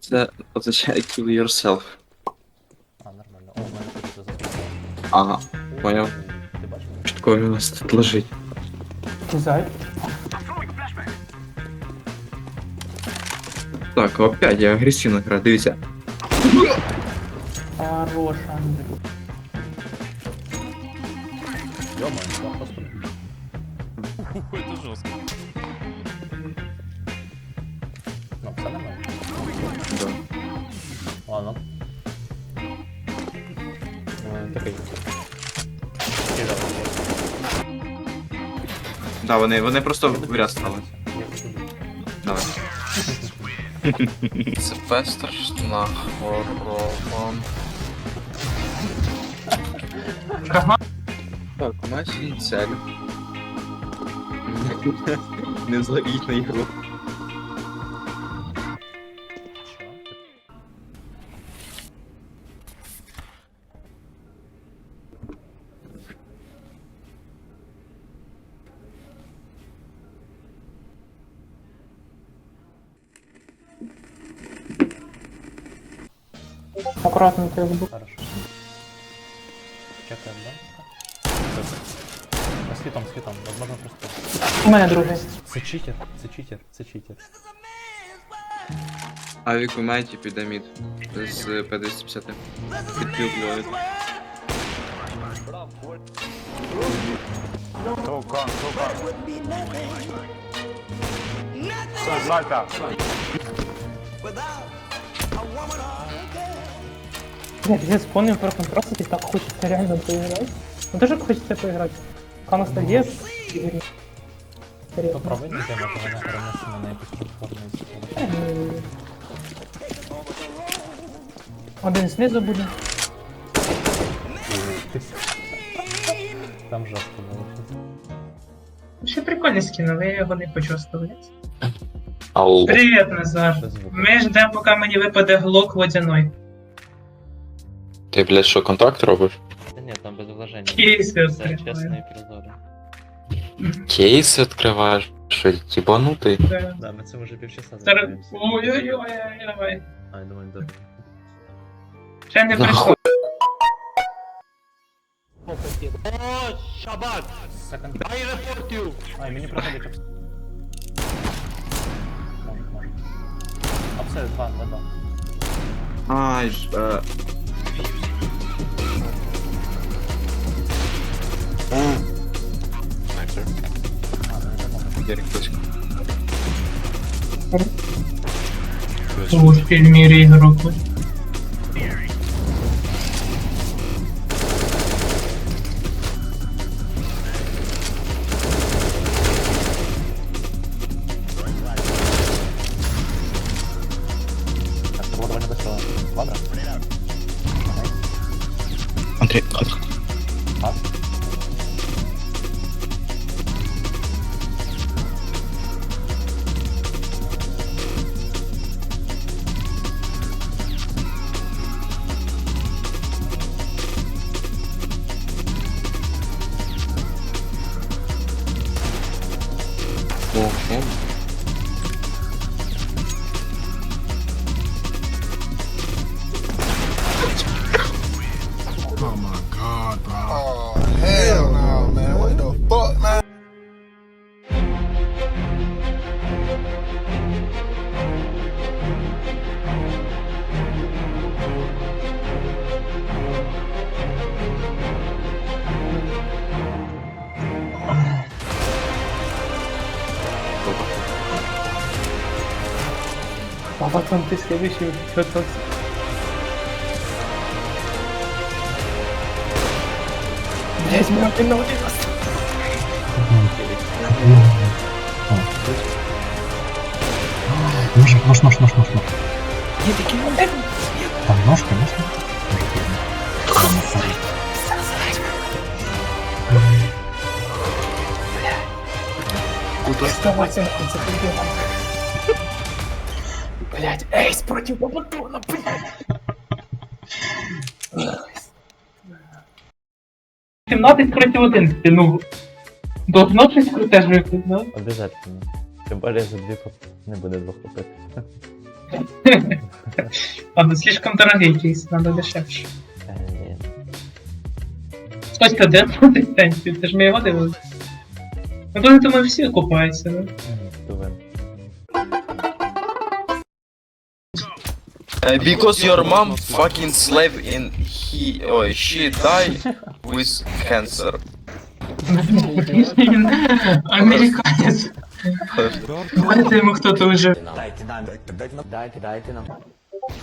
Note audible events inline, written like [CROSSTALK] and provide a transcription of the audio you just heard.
Це означає kill yourself. А, нормально. О, у мене тут це заспокоїло. Ага, поняв. Ти бачиш? Що такое у нас тут лежить? Зай. Так, опять я агресивно граю, дивіться. Хорош, Андрій. Йома, я просто... Это жестко. Це нормально. Да. Ладно. Е, Такий. Кидав. Да, вони, вони просто в ряд стали. Давай. [LAUGHS] Це пестрашна хвороба. Так, у нас є цель. [LAUGHS] Не зловіть на ігру. Аккуратно ти збув. Хорошо. Чекаем, да? А С хитом, с хитом, возможно просто. У мене другий. Це читер, це читер, це читер. Авік у мене піде мід. З П250. Підпілують. Нет, я вспомнил про и так хочется реально поиграть. Ну тоже хочется поиграть. Пока ностальгия. То Интересно. тема, то вона перенесена на якусь платформу Один знизу буде. Там жорстко було. Ще прикольний скін, але я його не хочу оставляти. Ау. Привіт, Назар. Ми ждемо, поки мені випаде глок водяной. Ти, блядь, що, контракт робиш? Та ні, там без вложення. Кейси Це відкриваю. чесно і прозоро. Кейс відкриваєш? Що, їбанутий? Да. Да, ми це вже півчаса Зараз- займаємося. Ой-ой-ой, давай. А, я думаю, добре. Ще не прийшло. Нахуй. Секонд. I report you! Ай, мені проходить обс... Може, може. Обсерв 2, 2, 2. Ай, ж, е, Sniper. Getting close. Close. Devo filmire i rocket. André, А потом ты следующий что-то... Блять, меня ты научил. Нож, нож, нож, нож, нож, нож. Там нож, конечно. Доставайте нахуй, заходи. Блять, эйс против Бабатона, блять. 17 проти 11, ну. Должно щось круте ж випити, да? Обязательно. Тим більше за дві поп... не буде двох попит. [LAUGHS] Ладно, слишком дорогий кейс, надо дешевше. Е, ні. Ось то де потенцію, ти ж ми його дивилися. Ну, думаю, всі купаються, ну. Мгм, Тувен. Uh, because your mom fucking slave in he or she die with cancer. [LAUGHS] Він американець. Давайте йому хто-то вже. Дайте нам. Дайте, дайте нам.